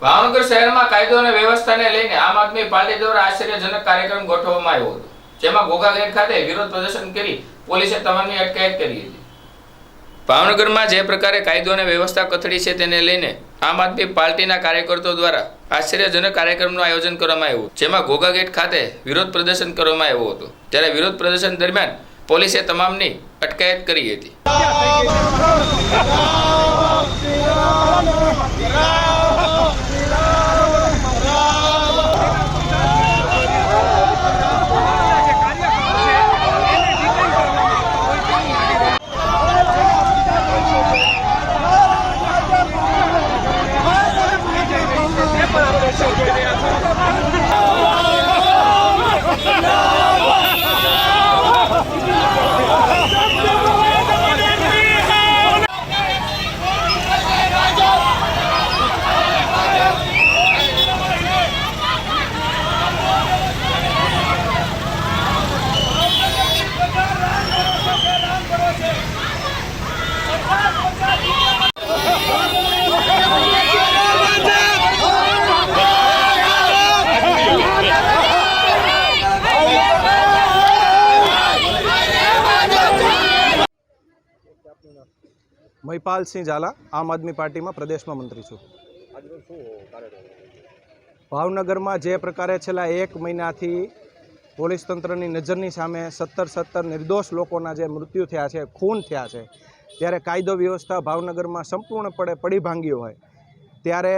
ભાવનગર શહેરમાં કાયદો અને વ્યવસ્થાને લઈને આમ આદમી પાર્ટી દ્વારા આશ્ચર્યજનક કાર્યક્રમ ગોઠવવામાં આવ્યો હતો જેમાં ઘોઘા ગેટ ખાતે વિરોધ પ્રદર્શન કરી પોલીસે તમામની અટકાયત કરી હતી ભાવનગરમાં જે પ્રકારે કાયદો અને વ્યવસ્થા કથળી છે તેને લઈને આમ આદમી પાર્ટીના કાર્યકર્તાઓ દ્વારા આશ્ચર્યજનક કાર્યક્રમનું આયોજન કરવામાં આવ્યું જેમાં ઘોઘા ગેટ ખાતે વિરોધ પ્રદર્શન કરવામાં આવ્યું હતું ત્યારે વિરોધ પ્રદર્શન દરમિયાન પોલીસે તમામની અટકાયત કરી હતી Oh! મહિપાલસિંહ ઝાલા, આમ આદમી પાર્ટીમાં પ્રદેશમાં મંત્રી છું. ભાવનગરમાં જે પ્રકારે છેલ્લા એક મહિનાથી પોલીસ તંત્રની નજરની સામે સત્તર સત્તર નિર્દોષ લોકોના જે મૃત્યુ થયા છે, ખૂન થયા છે, ત્યારે કાયદો વ્યવસ્થા ભાવનગરમાં સંપૂર્ણપણે પડી ભાંગી હોય, ત્યારે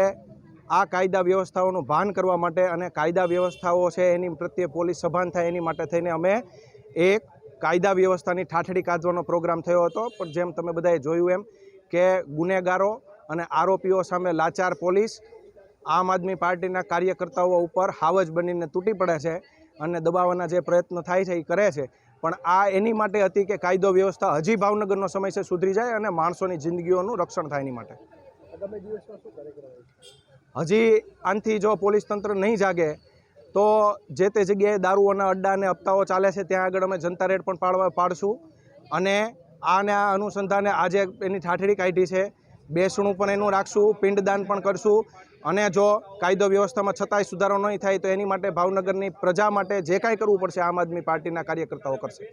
આ કાયદા વ્યવસ્થાઓનું ભાન કરવા માટે અને કાયદા વ્યવસ્થાઓ છે એની પ્રત્યે પોલીસ સભાન થાય એની માટે થઈને અમે એક કાયદા વ્યવસ્થાની ઠાઠડી કાઢવાનો પ્રોગ્રામ થયો હતો. પણ જેમ તમે બધાએ જોયું એમ કે ગુનેગારો અને આરોપીઓ સામે લાચાર પોલીસ આમ આદમી પાર્ટીના કાર્યકર્તાઓ ઉપર હાવજ બનીને તૂટી પડે છે અને દબાવવાના જે પ્રયત્ન થાય છે એ કરે છે. પણ આ એની માટે હતી કે કાયદો વ્યવસ્થા હજી ભાવનગરનો સમય છે સુધરી જાય અને માણસોની જિંદગીઓનું રક્ષણ થાય એની માટે. હજી આનથી જો પોલીસ તંત્ર નહીં જાગે તો જે તે જગ્યાએ દારૂઓના અડ્ડા અને હપ્તાઓ ચાલે છે, ત્યાં આગળ અમે જનતા રેડ પણ પાડવા પાડશું. અને આને આ અનુસંધાને આજે એની ઠાઠડી કાઢી છે. બેસણું પણ એનું રાખશું, પિંડદાન પણ કરશું. અને જો કાયદો વ્યવસ્થામાં છતાંય સુધારો નહીં થાય, તો એની માટે ભાવનગરની પ્રજા માટે જે કાંઈ કરવું પડશે, આમ આદમી પાર્ટીના કાર્યકર્તાઓ કરશે.